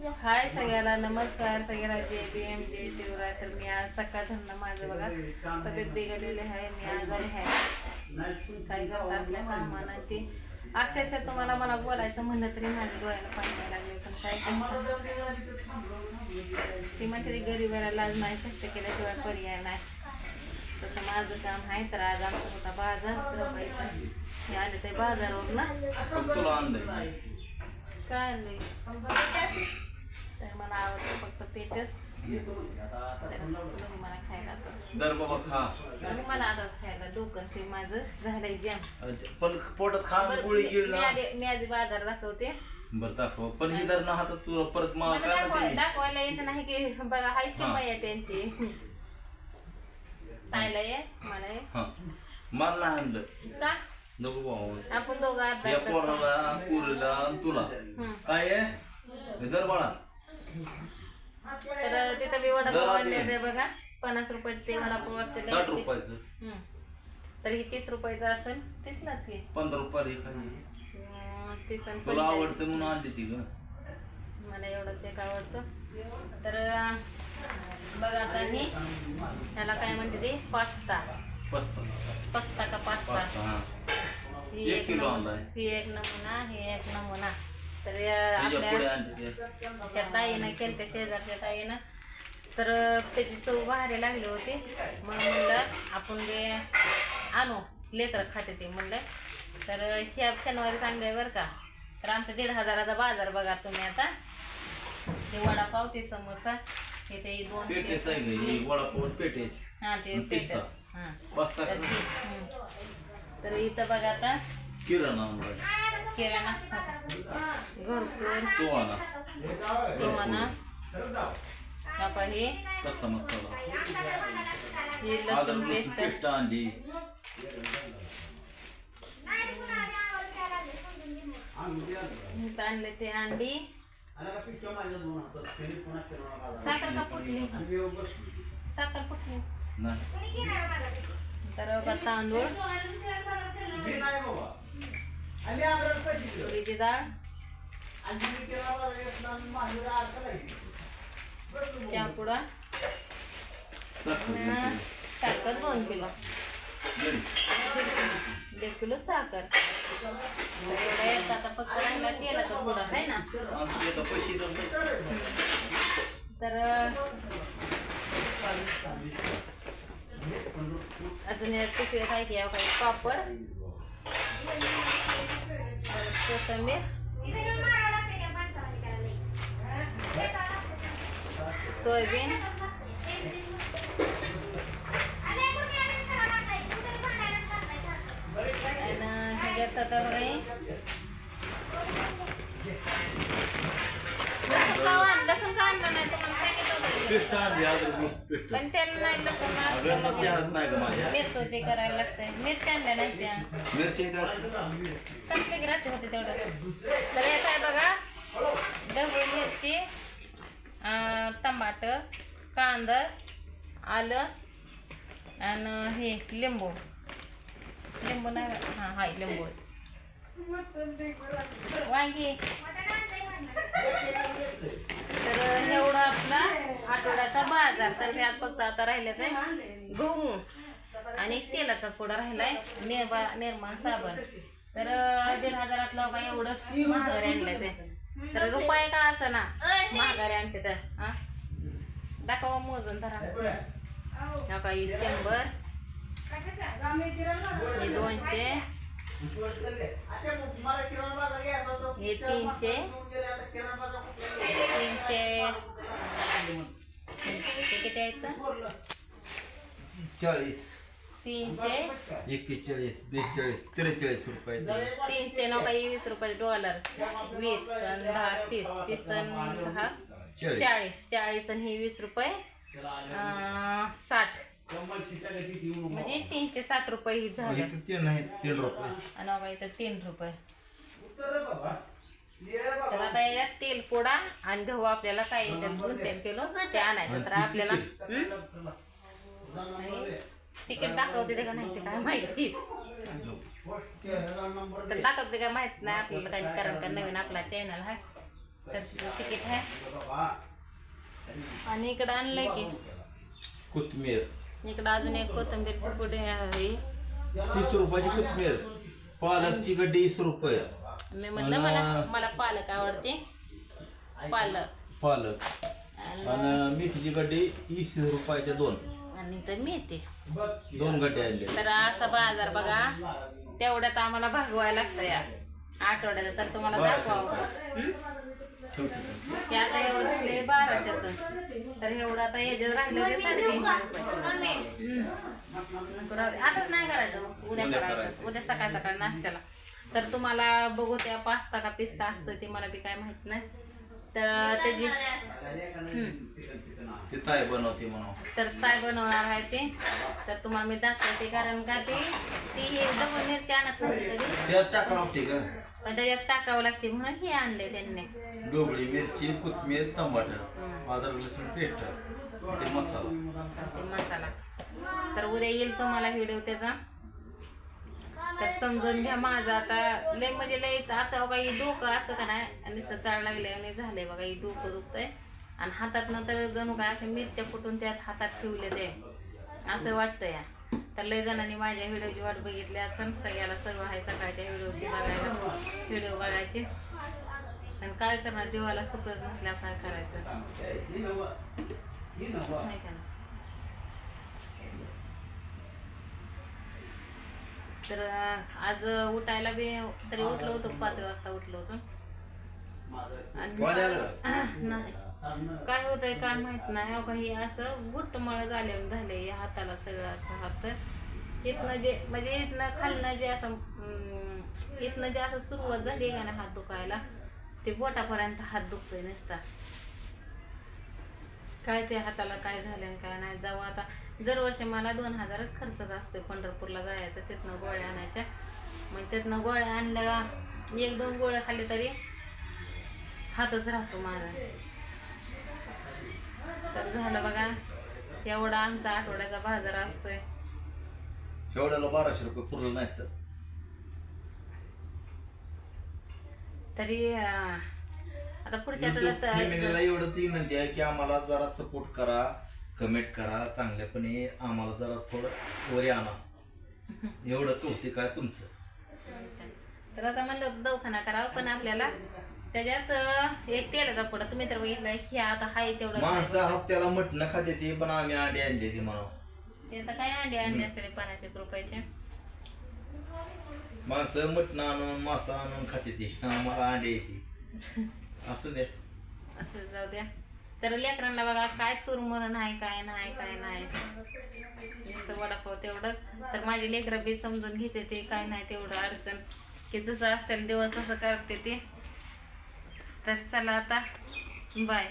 हाय सगळ्याला नमस्कार. सगळ्याला जय भीम जय शिवराय. तर मी आज सकाळ धरणं माझं बघा. तब्येत बिघडलेली आहे मी आजारी आहे. काही करता असल्या कामानं ते अक्षरशः तुम्हाला मला बोलायचं म्हणलं तरी माझ्या डोळ्याला पाणी लागले पण काय? ती म्हणते गरीबाला लाज नाही कष्ट केल्याशिवाय पर्याय नाही. तसं माझं काम आहे तर आज आमचा होता बाजार तर बाई हे आले ते बाजारवर ना. तुला काय आवडतं मला खायला आताच दर बाबा खा. मग मला आताच खायला डोकं ते माझं झालंय जॅम पण पोटात खा बरं, गोळी मी आधी मी आधी बाजार दाखवते. बरं दाखव. पण ही दर ना हातात तुला परत मला मला काय दाखवाय म्हणते दाखवायला येत नाही की बघा हाय की हा. त्यांची. तायला ये मला ये हा. मला नाही आणलं. का? नको भाऊ आपण दोघं अर्धा या अर्धा पोराला पुरीला आणि तुला. काय आहे हे दर बाळा. तर तिथं मी वडापाव आणले बघा. पन्नास रुपयाचे ते वडापाव असते साठ रुपयाचं. हम्म. तर ही तीस रुपयाचं असेल तीसलाच घे. पंधरा रुपये खाली अं, तीस आणि तुला पंचेचाळीस. आवडतं म्हणून आणली ती ग. मला एवढंच एक आवडतं. तर अं, बघा आता ही. त्याला काय म्हणते ते? पास्ता. पस्ता. पास्ता का पास्ता? पास्ता हा. ही एक एक किलो नमुना. ही एक नमुना ही एक नमुना. तर आपल्या आणली. त्या ताईनं केलं त्या शेजारच्या ताईनं. तर त्याची चव भारी लागली होती. म्हणून म्हणलं आपण ते आणू लेकरं खाते ते म्हणलं. तर ह्या शनिवारी चांगले बरं का. तर आमचा दीड हजाराचा बाजार बघा तुम्ही आता. ते वडापाव ते समोसा हे ते दोन पेटेस ही वडापाव पेटेस हा ते. पेटस हा. तर इथं बघा आता. किराणा आणलाय किराणा घरकुल सोवाना सोमाना बापा हे. कच्चा मसाला. हे लसूण पेस्ट. पेस्ट आणली. आणले ते अंडी. साखर का फुटली? साखर फुटली. नाही. तर तांदूळ. तुरीची डाळ. साखर दोन किलो. दीड किलो. साखर. आता फक्त राहिला तेलाचा पुडा आहे ना? तर अजून पिशवी काय की काही पापड. कोथिंबीर. सोयाबीन. आणि ह्याच्यात आता बघा हे लसूण का आण- लसूण का आणलं नाही तुम्हाला आणली अद्रक पण त्याला नाही लसूण अगं मग ध्यानात असलं नाही ग माझ्या? मिरचो ते करायला लागतंय मिरच्या आणल्या नाही त्या. मिरची इथं संपले की रात्री होते तेवढं. तर यात आहे बघा ढबू मिरची अं, टमाटर कांदा आलं आणि हे लिंबू. लिंबू नाही हां हाय लिंबू. वांगी. तर एवढं आपला आठवड्याचा बाजार. तर त्यात फक्त आता राहिल्याच आहे गहू आणि तेलाचा पुडा राहिलाय निर्मा निर्माण साबण. तर दीड हजारातलं का? एवढंच महागारी आणलं ते तर रुपये का असं ना महागारी आणते तर हा? दाखवा मोजून धरा. काही शंभर. हे दोनशे. हे तीनशे. तीनशे. किती आहेत चाळीस. तीनशे. एक्केचाळीस बेचाळीस त्रेचाळीस रुपये तीनशे नऊ काही वीस रुपये डॉलर. वीस आणि दहा तीस. तीस आणि दहा. चाळीस. चाळीस. चाळीस आणि वीस रुपये. अं, साठ. म्हणजे तीनशे साठ रुपये ही झालं. इथं तीन आहेत तीन रुपये. आणि बाबा इथं तीन रुपये. तर आता याच्यात तेल पोडा आणि गहू आपल्याला काय याच्यात दोन तेल किलो ते आणायचं. तर आपल्याला? आणि तिकीट दाखवते ते का नाही ते काय माहिती. तर दाखवते काय माहीत नाही आपल्याला काही कारण का नवीन आपला चॅनल आहे. तर तिकीट आहे. आणि इकडं आणलंय की. कोथमीर इकडं अजून एक कोथिंबीरची पुढे आहे. तीस रुपयाची कोथमीर पालकची गड्डी वीस रुपये. मी म्हणलं मला मला पालक आवडते. पालक. पालक. आणि आणि मेथीची गड्डी वीस रुपयाच्या दोन. आणि तर मी येते दोन गड्डे आणले. तर असा बाजार बघा. तेवढ्यात आम्हाला भागवायला लागतं या. आठवड्यात तर तुम्हाला दाखवावं? ते आता एवढं बाराशेचं. तर एवढं आता याच्यात राहिलं ते साडेतीनशे रुपये. हं. नको राहू दे. आताच नाही करायचं. उद्या करायचं. उद्या सकाळ सकाळ नाश्त्याला. तर तुम्हाला बघू त्या पास्ता का पिस्ता असतं ते मला बी काय माहीत नाही. तर त्याची हं. ते ताय बनवते म्हणून. तर काय बनवणार आहे ते. तर तुम्हाला मी दाखवते कारण का ते ती हे डबल मिरची आणत नसते कधी. त्यात टाका लागते का? पण त्याच्यात टाकावं लागते म्हणून हे आणले त्यांनी. डोबळी मिरची कोथमीर टमाटर अद्रक लसूण पेस्ट ते मसाला. ते मसाला. तर उद्या येईल तुम्हाला व्हिडिओ त्याचा. तर समजून घ्या माझं आता लय म्हणजे लय असं बघा ही डोकं असं का नाही आणि चाळ लागले आणि झालंय बघा ही डोकं दुखतंय. आणि हातात नंतर जणू काय अशा मिरच्या फुटून त्यात हातात ठेवले ते. असं वाटतं या. तर लय जणांनी माझ्या व्हिडिओची वाट बघितली असं सगळ्याला सगळं आहे सकाळच्या व्हिडिओची बघायला. व्हिडिओ बघायचे. आणि काय करणार जीवाला सुखच नसल्यावर काय करायचं? नाही का? तर आज उठायला बी तरी उठलो होतो पाच वाजता उठलो होतो? आणि नाही. काय होतंय काय माहीत नाही. अहो काही असं गुट्टमळ झाले झाले या हाताला सगळं असं हात. इथनं जे म्हणजे इथनं खालनं जे असं अं, इथनं जे असं सुरुवात झाली का ना हात दुखायला ते बोटापर्यंत हात दुखतोय नसता. काय ते हाताला काय झालं आणि काय नाही. जाऊ आता दरवर्षी मला दोन हजार खर्चच असतोय पंढरपूरला जायचं तिथनं गोळ्या आणायच्या. मग तिथनं गोळ्या आणल्या एक दोन गोळ्या खाल्ली तरी हातच राहतो माझा. तर झालं बघा एवढा आमचा आठवड्याचा बाजार असतोय. शेवड्याला बाराशे रुपये पुरलं नाही तर. तरी अं, आता पुढच्या आठवड्यात फॅमिलीला एवढंच विनंती आहे की आम्हाला जरा सपोर्ट करा कमेंट करा चांगल्यापणे आम्हाला जरा थोडं वरी आणा. एवढं कौतिक आहे तुमचं. तर आता म्हणलं दवाखाना करावं पण आपल्याला. त्याच्यात एक तेलाचा पुढं. तुम्ही तर बघितलंय की आता हाय तेवढं माणसं हप्त्याला मटणं खाते ते पण आम्ही अंडे आणले ते म्हणा ते आता काय अंडे आणले असते पाण्याचे रुपयाचे. माणसं मटणं आणून मासा आणून खाते ते. आम्हाला अंडे येते असू द्या. असं जाऊ द्या. तर लेकरांना बघा काय चुरमुर नाही काय नाही काय नाही. नुसतं वडापाव तेवढं. तर माझी लेकरं बी समजून घेते ते काय नाही तेवढं अडचण. की जसं असतील दिवस तसं करते ते. तर चला आता बाय.